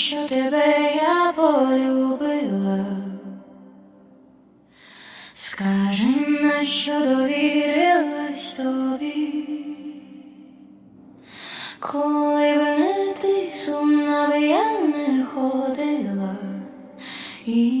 що тебе я полюбила, скажи на що довірилась тобі, коли б не ти сумна б я не ходила. І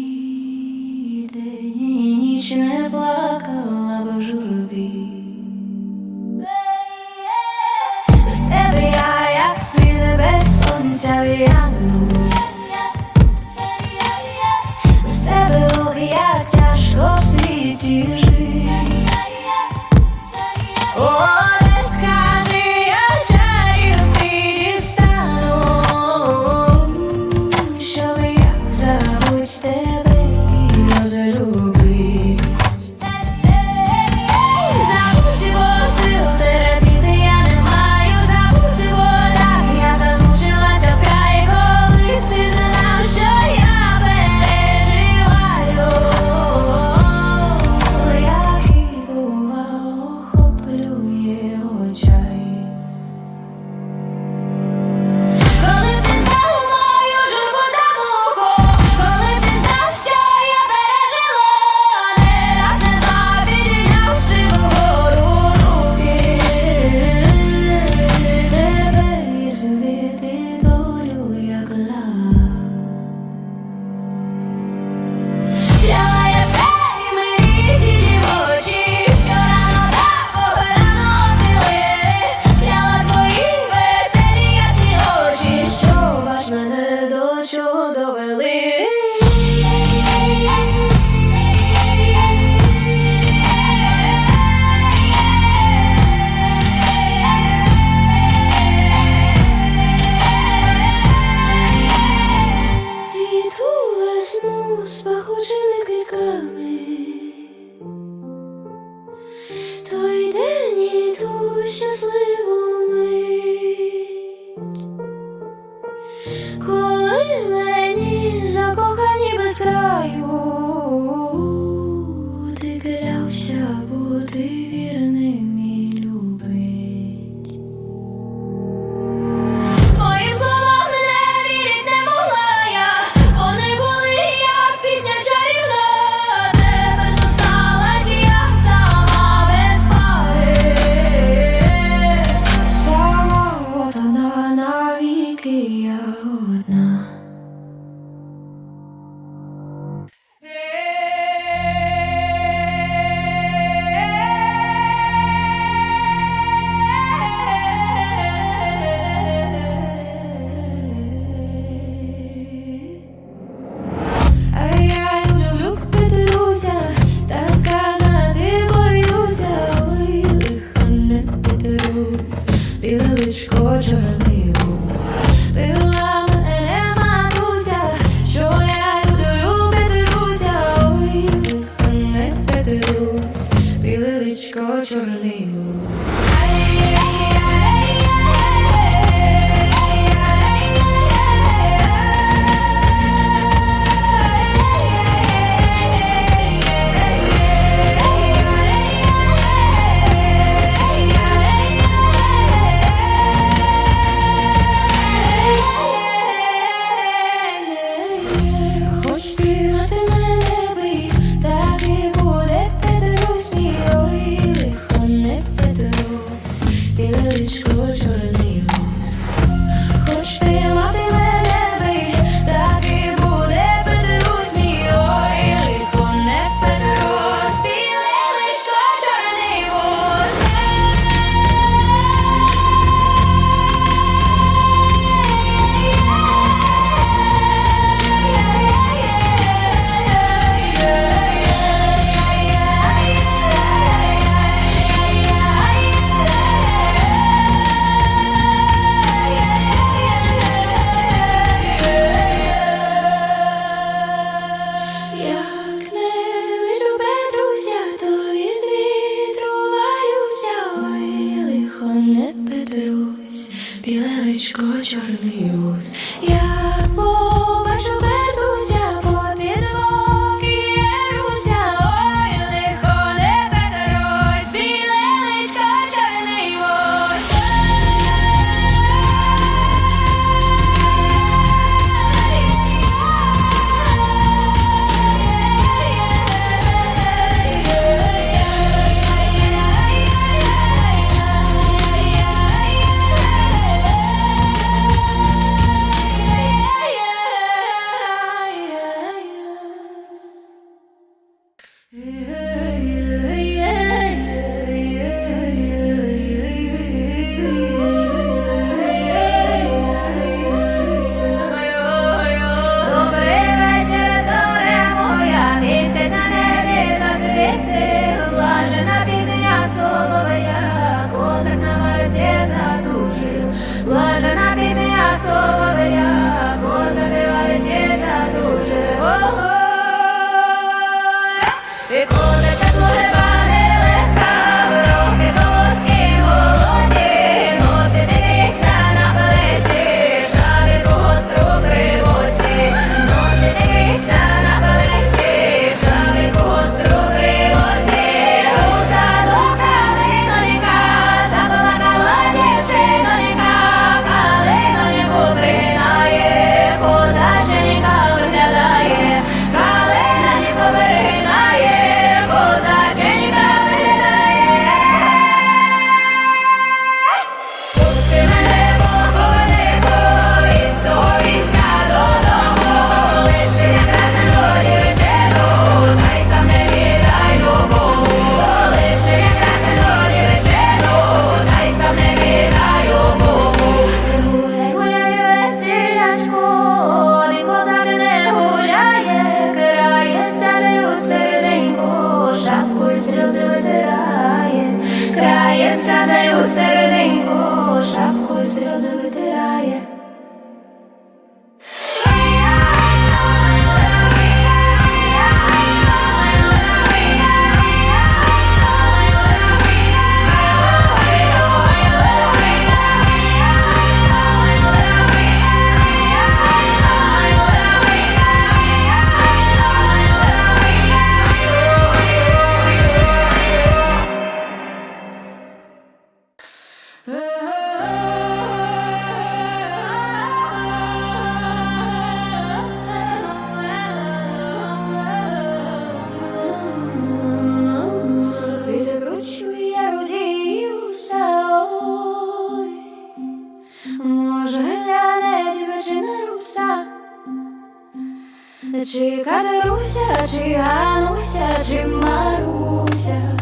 Чи Катеруся, чи Гануся, чи Маруся,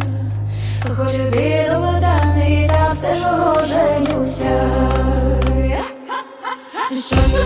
хоч до ботани, та все ж оженюся. Що з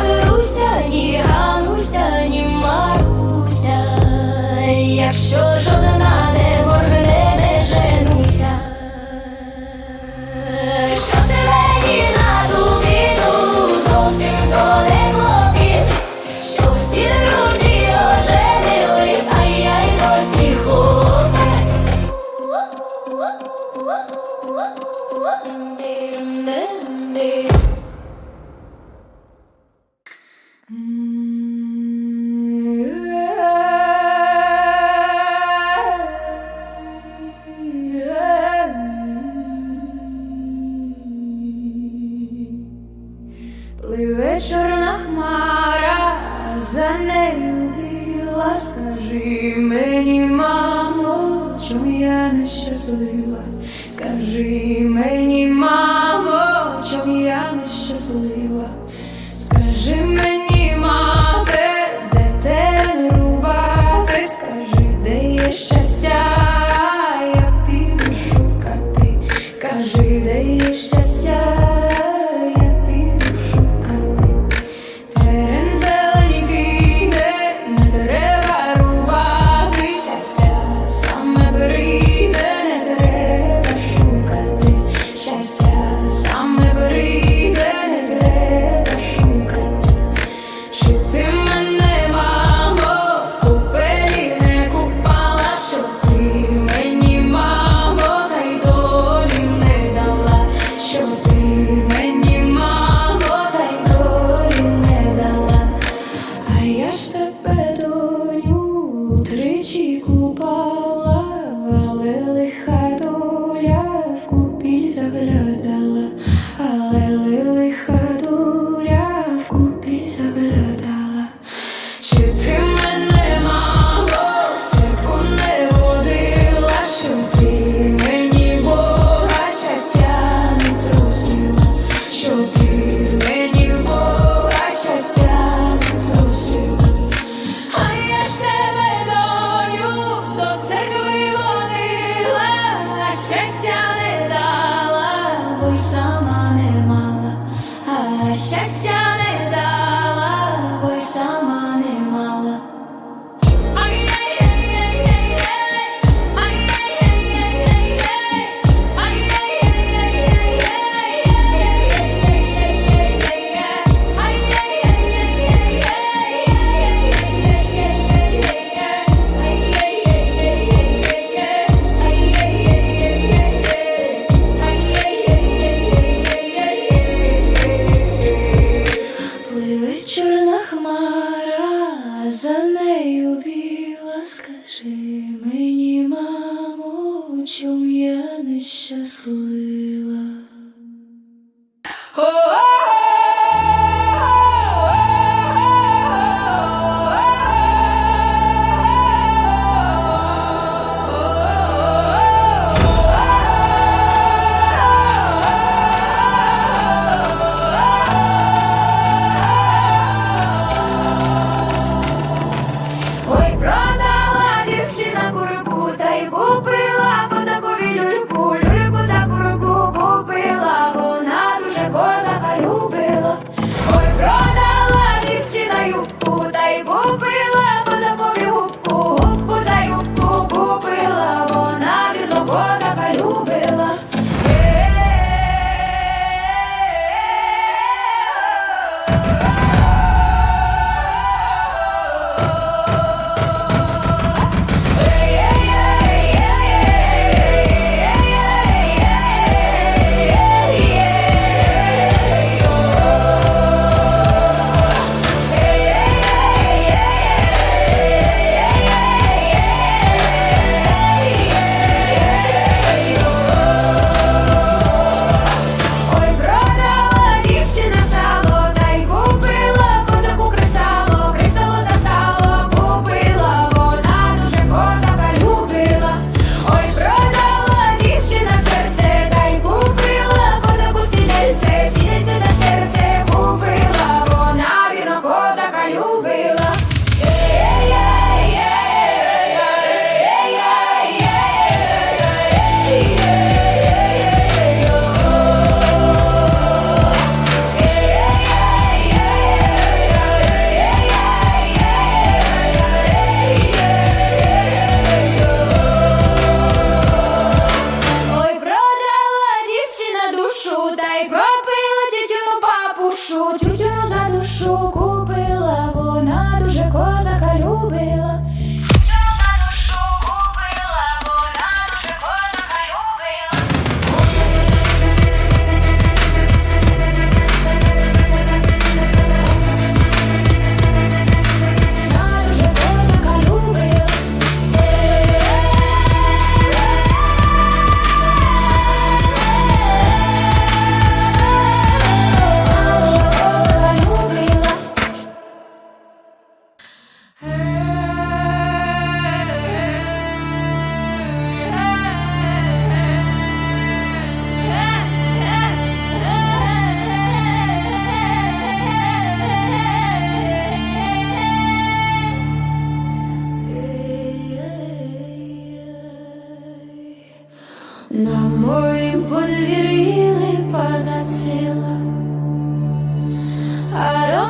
Гаруся, ні Гаруся, ні Маруся, якщо жодна не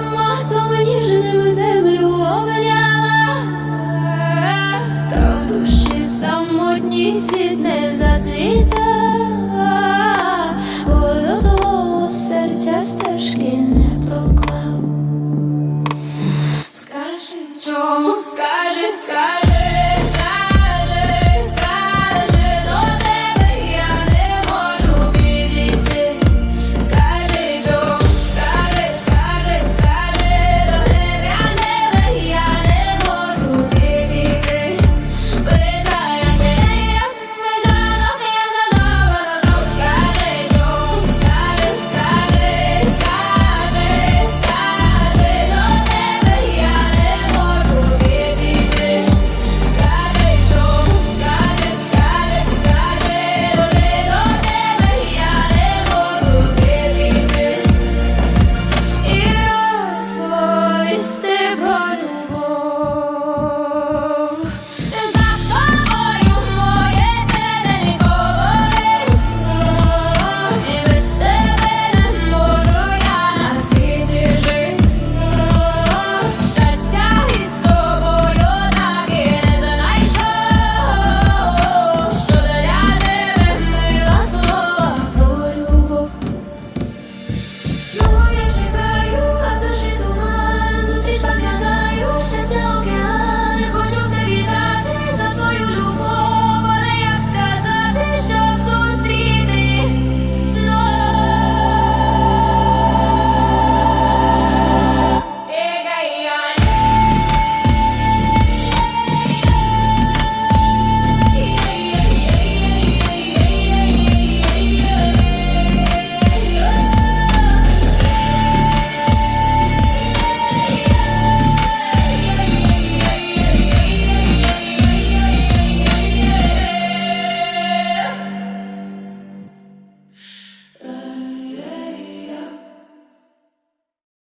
мама, хто мені живу землю обляла, та в душі самотній цвіт не зацвіта, бо до того серця стежки не проклав. Скажи, чому скажи, скажи.